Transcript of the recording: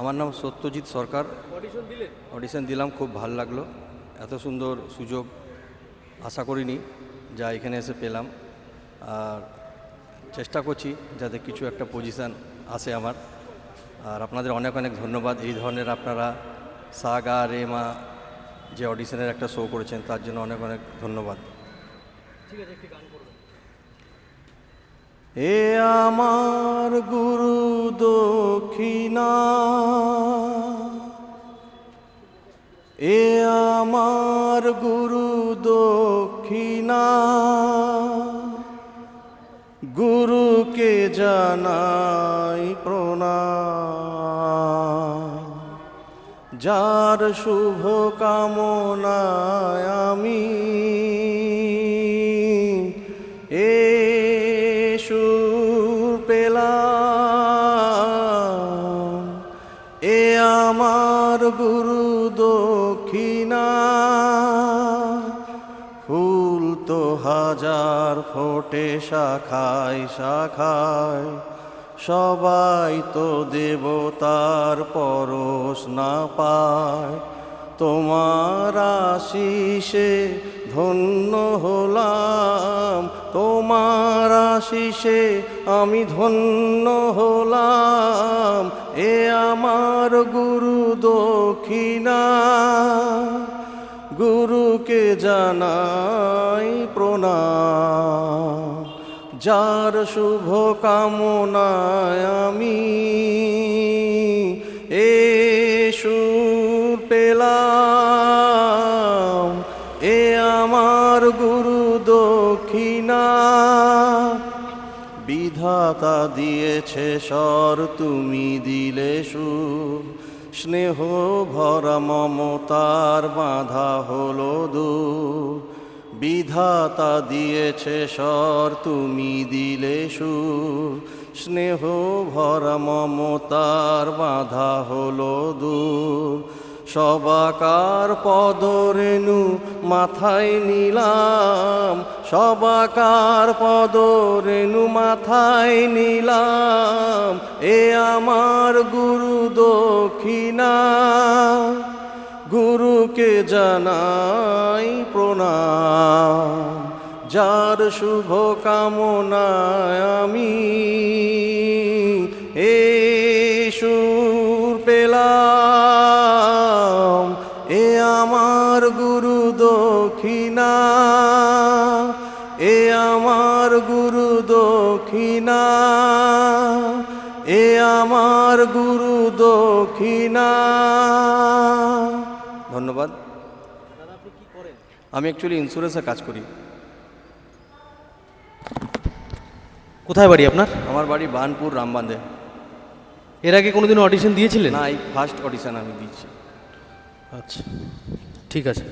আমার নাম সত্যজিৎ সরকার। অডিশন দিলাম খুব ভালো লাগল। এত সুন্দর সুযোগ আশা করিনি যা এখানে এসে পেলাম। আর চেষ্টা করছি যাতে কিছু একটা পজিশান আসে আমার। আর আপনাদের অনেক অনেক ধন্যবাদ। এই ধরনের আপনারা সাগা রেমা যে অডিশনের একটা শো করেছেন তার জন্য অনেক অনেক ধন্যবাদ। ঠিক আছে একটি গান এ আমার দক্ষিণা এ আমার গুরু দক্ষিণা। গুরুকে জানাই প্রণাম। যার শুভ কামনায় আমি এ সুর পেলাম। গুরু দক্ষিণা। ফুল তো হাজার ফোটে, শাখায় শাখায়। সবাই তো দেবতার পরশ না পায়। তোমার আশিসে ধন্য হলাম। তোমার আশিসে আমি ধন্য হলাম। এ আমার গুরু দক্ষিণা গুরুকে জানাই প্রণাম। যার শুভ কামনায় আমি এ সুর পেলাম। এ আমার গুরু দক্ষিণা। বিধাতা দিয়েছে স্বর, তুমি দিলে সুর। স্নেহ ভরা মমতার বাঁধা হলো দু বিধাতা দিয়েছে স্বর, তুমি দিলে সু স্নেহ ভরা মমতার বাঁধা হলো দূর। সবাকার পদরেণু মাথায় নিলাম, সবাকার পদরেণু মাথায় নিলাম, এ আমার গুরু দক্ষিণা। গুরুকে জানাই প্রণাম, যার শুভ কামনায় আমি এ সুর গুরু দক্ষিণা এ আমার গুরু দক্ষিণা এ আমার গুরু দক্ষিণা। ধন্যবাদ। আমি অ্যাকচুয়ালি ইন্স্যুরেন্সে কাজ করি। কোথায় বাড়ি আপনার? আমার বাড়ি বানপুর রামবান্ধে এর আগে কোনোদিন অডিশন দিয়েছিলেন? না এই ফার্স্ট অডিশন আমি দিচ্ছি আচ্ছা ঠিক আছে।